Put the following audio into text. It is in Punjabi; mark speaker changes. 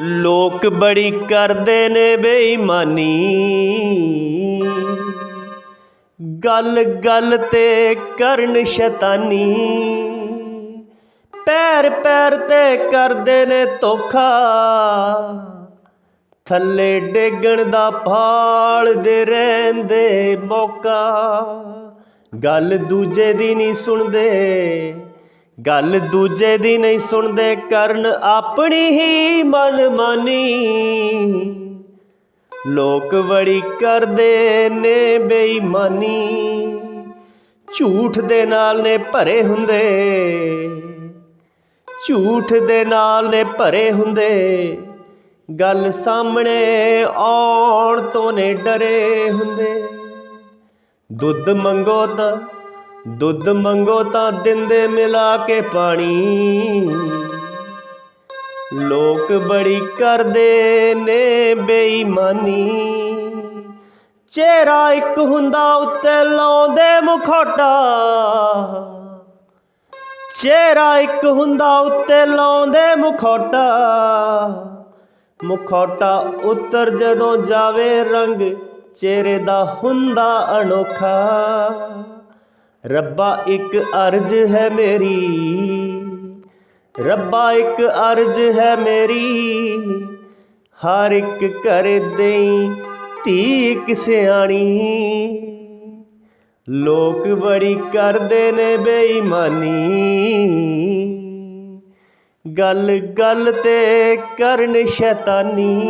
Speaker 1: ਲੋਕ ਬੜੀ ਕਰਦੇ ਨੇ ਬੇਈਮਾਨੀ। ਗੱਲ ਗੱਲ ਤੇ ਕਰਨ ਸ਼ੈਤਾਨੀ। ਪੈਰ ਪੈਰ ਤੇ ਕਰਦੇ ਨੇ ਧੋਖਾ। ਥੱਲੇ ਡੇਗਣ ਦਾ ਭਾਲਦੇ ਰਹਿੰਦੇ ਮੌਕਾ। ਗੱਲ ਦੂਜੇ ਦੀ ਨਹੀਂ ਸੁਣਦੇ। ਗੱਲ ਦੂਜੇ ਦੀ ਨਹੀਂ ਸੁਣਦੇ ਕਰਨ ਆਪਣੀ ਹੀ ਮਨਮਾਨੀ। ਲੋਕ ਬੜੀ ਕਰਦੇ ਨੇ ਬੇਈਮਾਨੀ। ਝੂਠ ਦੇ ਨਾਲ ਨੇ ਭਰੇ ਹੁੰਦੇ। ਝੂਠ ਦੇ ਨਾਲ ਨੇ ਭਰੇ ਹੁੰਦੇ। ਗੱਲ ਸਾਹਮਣੇ ਆਉਣ ਤੋਂ ਨੇ ਡਰੇ ਹੁੰਦੇ। ਦੁੱਧ ਮੰਗੋ ਤਾਂ ਦੁੱਧ ਮੰਗੋ ਤਾਂ ਦਿੰਦੇ ਮਿਲਾ ਕੇ ਪਾਣੀ। ਲੋਕ ਬੜੀ ਕਰਦੇ ਨੇ ਬੇਈਮਾਨੀ। ਚਿਹਰਾ ਇੱਕ ਹੁੰਦਾ ਉੱਤੇ ਲਾਉਂਦੇ ਮੁਖੌਟਾ। ਚਿਹਰਾ ਇੱਕ ਹੁੰਦਾ ਉੱਤੇ ਲਾਉਂਦੇ ਮੁਖੌਟਾ। ਮੁਖੌਟਾ ਉੱਤਰ ਜਦੋਂ ਜਾਵੇ ਰੰਗ, ਚਿਹਰੇ ਦਾ ਹੁੰਦਾ ਅਨੋਖਾ ਰੱਬਾ ਇੱਕ ਅਰਜ਼ ਹੈ ਮੇਰੀ। ਰੱਬਾ ਇੱਕ ਅਰਜ਼ ਹੈ ਮੇਰੀ। ਹਰ ਇੱਕ ਕਰ ਦੇਈ ਧੀ ਇੱਕ ਸਿਆਣੀ। ਲੋਕ ਬੜੀ ਕਰਦੇ ਨੇ ਬੇਈਮਾਨੀ। ਗੱਲ ਗੱਲ ਤੇ ਕਰਨ ਸ਼ੈਤਾਨੀ।